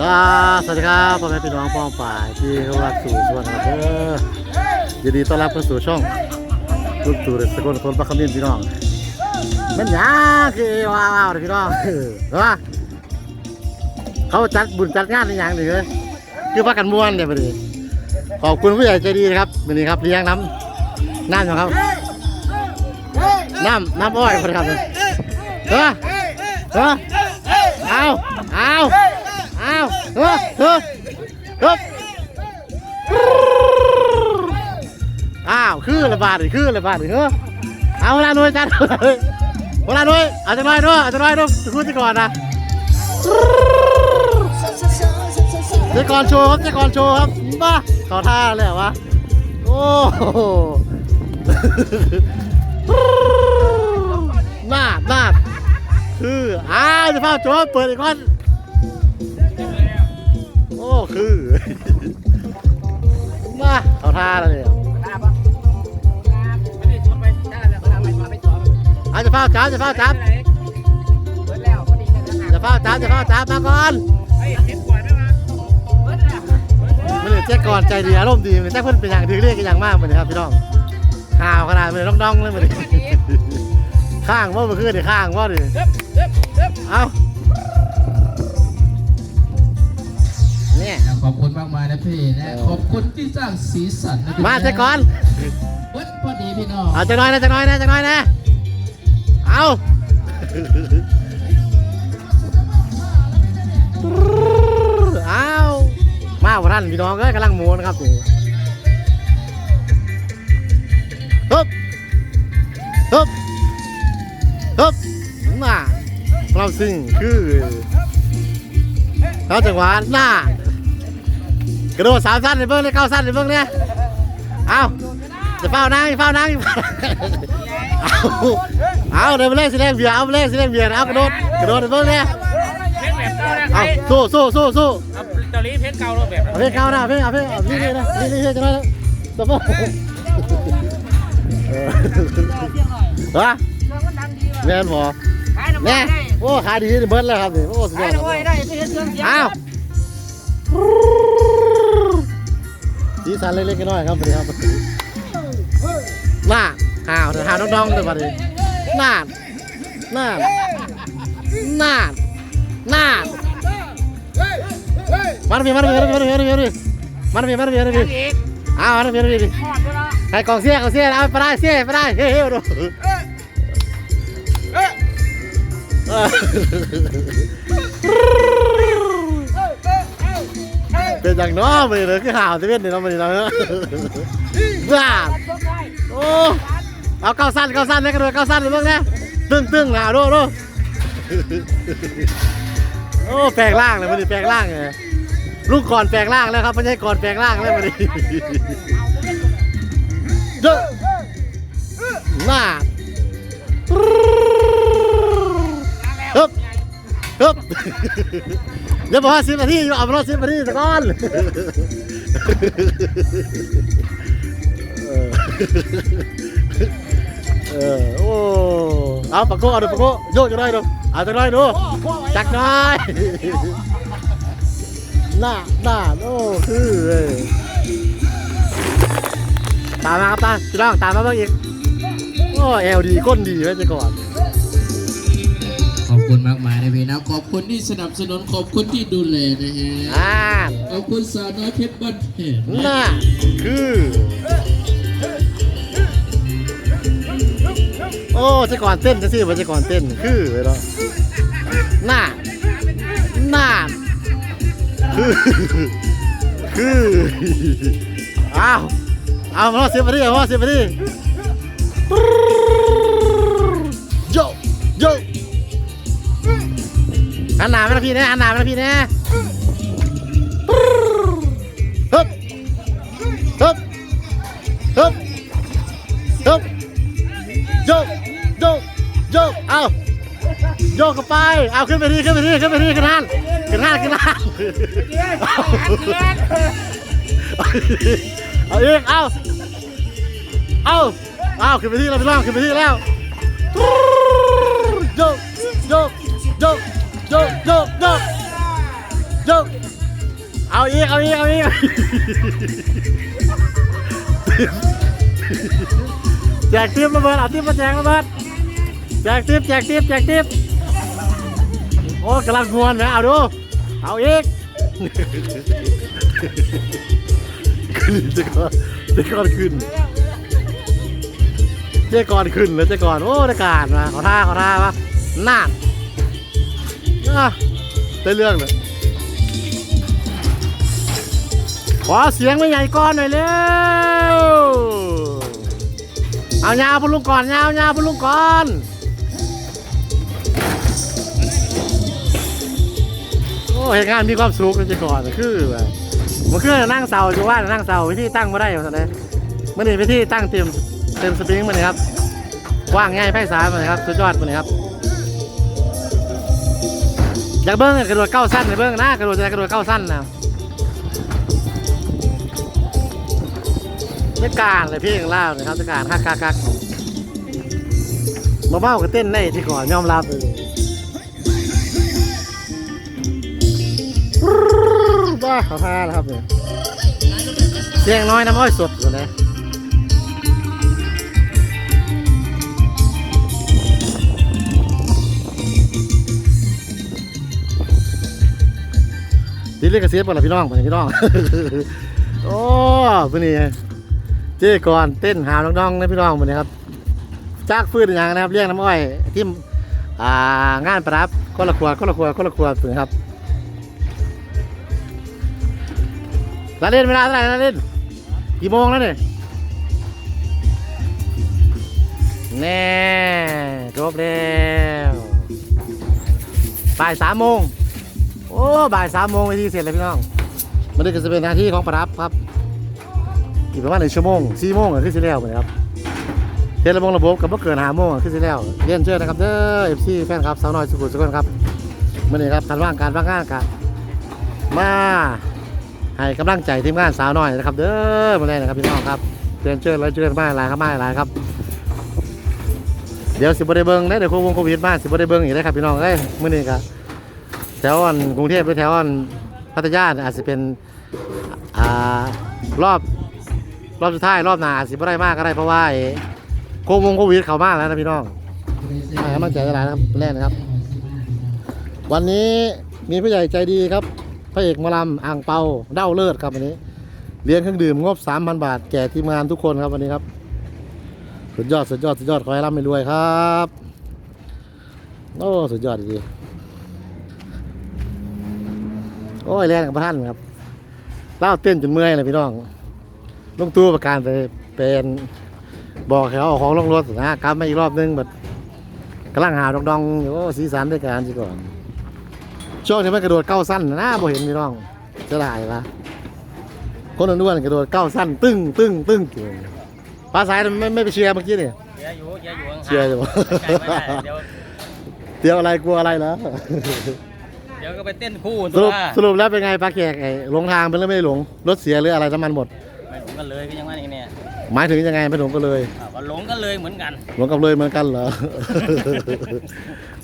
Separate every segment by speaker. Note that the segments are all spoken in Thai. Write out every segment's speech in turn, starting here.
Speaker 1: ก็สวัสดีครับพ่อแม่พี่น้องป้องป่ายที่รักสู่สวนครับเด้อยินดีต้อนรับเข้าสู่ช่องลูกตู่เด็กสกลคนปักขมิ้นพี่น้องมันหยังคือว้าวๆเลยพี่น้องเออว่าเขาจัดบุญจัดงานในอย่างหนึ่งเลยคือพักกันม่วนเนี่ยพอดีขอบคุณผู้ใหญ่ใจดีนะครับวันนี้ครับเลี้ยงน้ำน้ำของเขาน้ำน้ำอ้อยพอดีครับเออเออเอาเอา เออเออเอออ้าวคือระบาดคือระบาดเลยเออเอาเวลาหน่วยจัดเวลาหน่วยเอาจังไรด้วยเอาจังไรด้วยพูดจะก่อนนะเจะก่อนโชว์ครับเจะก่อนโชว์ครับบ้าขอท่าเลยเหรวะโอ้โหน้าหน้าคืออ้าวจะเฝ้าโจ้เปิดอีกคน โอ้คือ มาเอาท่าเลยอาจะเฝ้าจับจะเฝ้าจับจะเฝ้าจับจะเฝ้าจับมาก่อนมันเลยแจ๊กก่อนใจดีอารมณ์ดีมันแจ๊กเพิ่นเป็นอย่างถือเรียกกันอย่างมากเหมือนครับพี่น้องข่าวขนาดมันน้องๆเลยเหมือนข้างว่ามันขึ้นดิข้างว่าดิเอา
Speaker 2: ขอบคุณมากมายนะพี่นะขอบคุณที่สร้างสีสันนะพี่
Speaker 1: มาเจะก่อน
Speaker 2: เบิดพอดีพี่น้อง
Speaker 1: เอาจะน้อยนะจะน้อยนะจะน้อยนะ เอาเอามาวันนั้นพี่น้องก็กำลังโมนะครับนี่ฮึบฮึบฮึบมาเราสิ่งคือเขาจังหวะหน้า กระโดดสามสั้นในเบื้องเลยเก้าสั้นในเบื้องเนี่ยเอาจะเฝ้านั่งเฝ้านั่งเอาเอาเดินไปเล่นสิเล่นเบียร์เอาไปเล่นสิเล่นเบียร์เอากระโดดกระโดดในเบื้องเนี่ย
Speaker 3: เพชรแบบเก่านะ
Speaker 1: เอาสู้สู้สู้สู้
Speaker 3: เอาตอนนี้เพชรเก่ารูปแบบ
Speaker 1: เอาเพลงเก่านะเพลงเอาเพลงเอานี่นี่นะนี่นี่จะน้อยนะตัวพ่อเออฮะแม่นพอ
Speaker 3: ขายน้ำ
Speaker 1: แน่
Speaker 3: ได้
Speaker 1: โอ้ขายดีนี่เบิร์ดแล้วครับนี่โอ้สุดย
Speaker 3: ขา
Speaker 1: อยดครับ
Speaker 3: น้ำได้ไปเห็นเครื่องเสียง
Speaker 1: อ้าว สีสันเล็กๆน้อยๆครับสวัสดีครับน่าข่าวหาน้องๆเลยบัดนี้น่าน่าน่าน่ามาดิมาดิมาดิมาดิมาดิมาดิมาดิมาดิมาดิมาดิ
Speaker 3: อีก
Speaker 1: อ้าวมาดิมาดิมาดิ
Speaker 3: หอดเวลา
Speaker 1: ให้กองเสียกองเสียเอาไปได้เสียไปได้เฮ้ยเฮ้ยดู เป็นอย่างน้อมันเลยคือห่าวจะเป็นเดี๋ยน้องมันนี่เนาะว้าโอ้เอาเก้าสั้นเก้าสั้นเลยกระโดดเก้าสั้นเลยบ้างนะตึ้งตึ้งหนาวดูดูโอ้แปลงร่างเลยมันนี่แปลงร่างไงลูกก่อนแปลงร่างแล้วครับไม่ใช่ก่อนแปลงร่างแล้วมันนี่เยอะหน้าฮึบฮึบ อย่าบอกว่าสิบนาทีอยู่เอาไปรถสิบนาทีสักก้อนเออเออโอ้เอาปากโก้เอาดูปากโก้โยกจะได้ดูเอาจะได้ดูจักหน้หน้าหน้าโอ้คือตามมาครับตาพี่น้องตามมาบิ่งอีกโอ้เอลดีก้นดีไว้จะก่อน
Speaker 2: คุณมากมายนะพี่นะ ขอบคุณที่สนับสนุนขอบคุณที่ดูแลนะฮะ
Speaker 1: อ่า
Speaker 2: ขอบคุณสาวน้อยเพชรบ้านเพชร
Speaker 1: น่าคือโอ้จะก่อนเต้นจะสิว่าจะก่อนเต้นคือเลยเนาะน่าน่าคือคืออ้าวเอามาสิบนาทีเอามาสิบนาที หันหนามาทางพี่นะหันหนามาทางพี่นะฮึบฮึบฮึบฮึบโยโยโยเอาโยกเข้าไป เอาขึ้นไปทีขึ้นไปทีขึ้นไปทีขึ้นห้านขึ้นห้านขึ้นห้านเอาอีกเอาเอาเอาขึ้นไปที่แล้วพี่น้องขึ้นไปที่แล้ว แจกทิปมาเบิร์ดเอาทิปมาแจกมาเบิร์ดแจกทิปแจกทิปแจกทิปโอ้กำลังงวนนะเอาดูเอาอีกขึ้นเจะก่อนเจะก่อนขึ้นเจ๊ก่อนขึ้นแล้วเจ๊ก่อนโอ้ได้การมาขอท่าขอท่าวะน่าได้เรื่องเลย ขอเสียงไม่ใหญ่ก่อนหน่อยเร็วเอายาวพุ่ลุงก่อนยาวยาวพุ่ลุงก่อนโอ้เห็นงานมีความสุขเลยจะก่อนคือแบบมันคือนั่งเสาอยู่ว่านั่งเสาวิธีตั้งมาได้อยู่ตอนนี้มันนี่วิธีตั้งเต็มเต็มสปริงมันนี่ครับว้างง่ายไพศาลมันครับสุดยอดมันนี่ครับอยากเบิ้งกระโดดเก้าสั้นเลยเบิ้งนะกระโดดจะกระโดดเก้าสั้นนะ เทศกาลเลยพี่ของเล่านะครับเทศกาลคักคักคักมาเบ้ากับเต้นได้ที่ก่อนยอมรับเลยบ้าเขาท่าแล้วครับเนี่ยเสียงน้อยน้ำอ้อยสดอยู่นะดีเลยกระเสียบก่อนละพี่น้องไปพี่น้อง โอ้พวกนี้ เจ๊ก่อนเต้นหาน้องๆนะพี่น้องหมดนะครับจากฟื้นอย่างนะครับเรียกน้ำอ้อยที่งานประดับคนละขวดคนละขวดคนละขวดนะครับลาเล่นเวลาเท่าไหร่ลาเล่นกี่โมงแล้วเนี่ยแน่จบแล้วบ่ายสามโมงโอ้บ่ายสามโมงไปที่เสร็จแล้วพี่น้องมันนี่ก็จะเป็นหน้าที่ของประดับครับ อีกประมาณหนึ่งชั่วโมงสี่โมงขึ้นสิแล้วเหมือนครับเทระบงระบบกับเมื่อเกินหาโมงขึ้นสิแล้วเรียนเชิญนะครับเด้อเอฟซีแฟนครับสาวน้อยสุขุมสุขนครับมื่อนี้ครับทันว่างการว่างงานกันมาให้กำลังใจทีมงานสาวน้อยนะครับ เด้อมาเลยนะครับพี่น้องครับเรียนเชิญแล้วเชิญมาหลายครับมาหลายครับ เดี๋ยวสิบได้เบิ้งนะเดี๋ยวโควงโควิดมาสิบได้เบิ้งอีกนะครับพี่น้องเอ้ยมื่อนี้ครับแถวอันกรุงเทพหรือแถวอันพัทยาอาจจะเป็นอ่ารอบ รอบสุดท้ายรอบหนาสิบ่ได้มากก็ได้เพราะว่าไอ้โควงโควิดเข้ามากแล้วนะพี่น้องให้กำลังใจกันหลายนะครับแรกนะครับ วันนี้มีผู้ใหญ่ใจดีครับพระเอกมอลำอ่างเปาเด้าเลิศครับวันนี้ เลี้ยงเครื่องดื่มงบ3,000 บาท แก่ทีมงานทุกคนครับวันนี้ครับ สุดยอดสุดยอดสุดยอดขอให้ร่ำให้รวยครับโอ้สุดยอดดีโอ้ยแรงกับพระท่านครับเล่าเต้นจนเมื่อยเลยพี่น้อง ลงตู้ประการไปเป็นบอกให้เขาเอาของลงรถนะกลับมาอีกรอบนึงแบบกำลังหาดองๆอยู่โอ้สีสันด้วยการสิก่อน ช่วงที่มันกระโดดเก้าสั้นนะบ่เห็นพี่น้องจะได้ปะคนอ้วนๆกระโดดเก้าสั้น ตึ้งตึ้งตึ้งเก่งปลาสายไม่ไม่ไปเชียร์เมื่อกี้นี่
Speaker 3: เชียร์อยู่เชียร์อยู่ข้างๆ
Speaker 1: เชียร์อยู่
Speaker 3: ใจไม่ได้เดี๋ยว
Speaker 1: เดี๋ยวอะไรกลัวอะไรแล้ว
Speaker 3: เดี๋ยวก็ไปเต้นคู่
Speaker 1: ส
Speaker 3: ตั
Speaker 1: รุ
Speaker 3: ว
Speaker 1: ปสรุปแล้วเป็นไงปลาแขกไอ้หลงทางเป็นเรื่องไม่ได้หลงรถเสียหรืออะไรน้ำมันหมด
Speaker 3: ไม่ หลงกันเลยก็ยังว่าอย่างเนี้ย
Speaker 1: หมายถึงยังไงไม่หลงก็เลย
Speaker 3: อ่าก็หลงกันเลยเหมือนกัน
Speaker 1: หลงกับเลยเหมือนกันเหรอ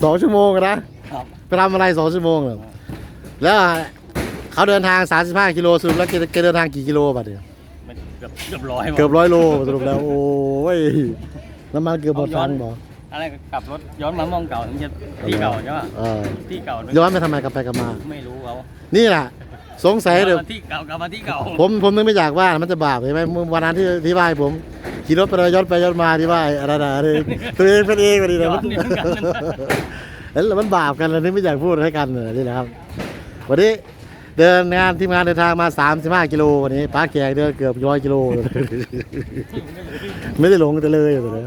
Speaker 1: สองชั่วโมงอะนะ ครับไปทำอะไรสองชั่วโมงเหรอแล้วเขาเดินทาง 35 กิโลสรุปแล้วแกแกเดินทางกี่กิโลบัดเนี่ย
Speaker 3: มันเกือบเกือบร้อยหมด
Speaker 1: เกือบร้อยโลสรุปแล้วโอ้ยน้ำมันเกือบหมด
Speaker 3: เอาย้
Speaker 1: ทั
Speaker 3: อน
Speaker 1: งบอก
Speaker 3: อะไรก็กลับรถย้อนมามองเก่าถึงจะที่เก่าใช่ป่ะ
Speaker 1: เออ
Speaker 3: ที่เก่า
Speaker 1: ย้อนไปทำไมกลับไปกลับมา
Speaker 3: ไม่รู้เขา
Speaker 1: นี่แหละ สงสัยเดี๋ยว
Speaker 3: มาที่เก่ากลับมาที่เก่า
Speaker 1: ผมผมนึกไม่อยากว่ามันจะบาปใช่ไหมเมื่อวันนั้นที่ที่บ้านผมขี่รถไปเลยย้อนไปย้อนมาที่บ้านอะไรนะอะไรตัวเองเป็นเองพอดีนะมันแล้วมันบาปกันเลยนี่ไม่อยากพูดให้กันเลยนี่แหละครับ วันนี้เดินงานทีมงานเดินทางมา 35 กิโลวันนี้ป้าแขกเดินเกือบร้อยกิโล ไม่ได้หลงแต่เลยอยู่เลย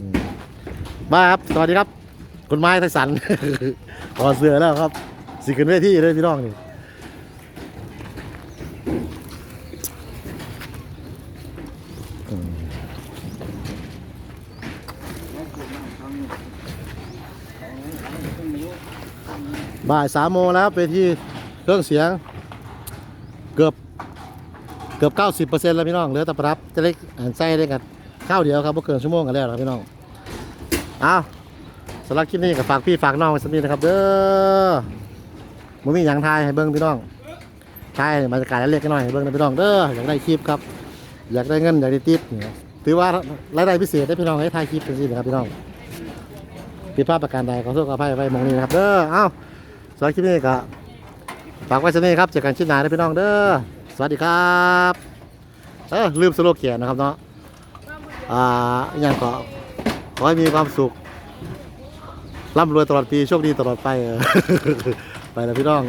Speaker 1: อืมบ้าครับสวัสดีครับ คุณไม้ไทสันถอดเสื้อแล้วครับสิขึ้นเวทีเลยพี่น้องนี่ บ่ายสามโมงแล้วไปที่เครื่องเสียง เกือบเกือบ90%แล้วพี่น้องเหลือแต่ประดับจะเล็กหันไส้ได้กันข้าวเดียวครับเมื่อเกินชั่วโมงกันแล้วครับพี่น้องเอาสำหรับคลิปนี้ก็ฝากพี่ฝากน้องไว้สักนิดนะครับ เด้อมันมีอย่างทายให้เบิ้งพี่น้องใช่บรรยากาศเล็กๆน้อยๆเบิ่งนะพี่น้องเด้ออยากได้คลิปครับ อยากได้เงินอยากได้ทิปถือว่ารายได้พิเศษได้พี่น้องให้ถ่ายคลิปจังซี่นะครับพี่น้องผิดพลาดประการใดขอโทษขออภัยไว้มองนี้นะครับเด้อเอ้า สำหรับคลิปนี้ก็ฝากไว้สักนี้ครับเจอกันชิ้นหน้านะพี่น้องเด้อสวัสดีครับเออลืมสโลแกนนะครับเนาะอ่าอหย่างก็ขอให้มีความสุขร่ำรวยตลอดปีโชคดีตลอดไปเออ ไปแล้วพี่น้อง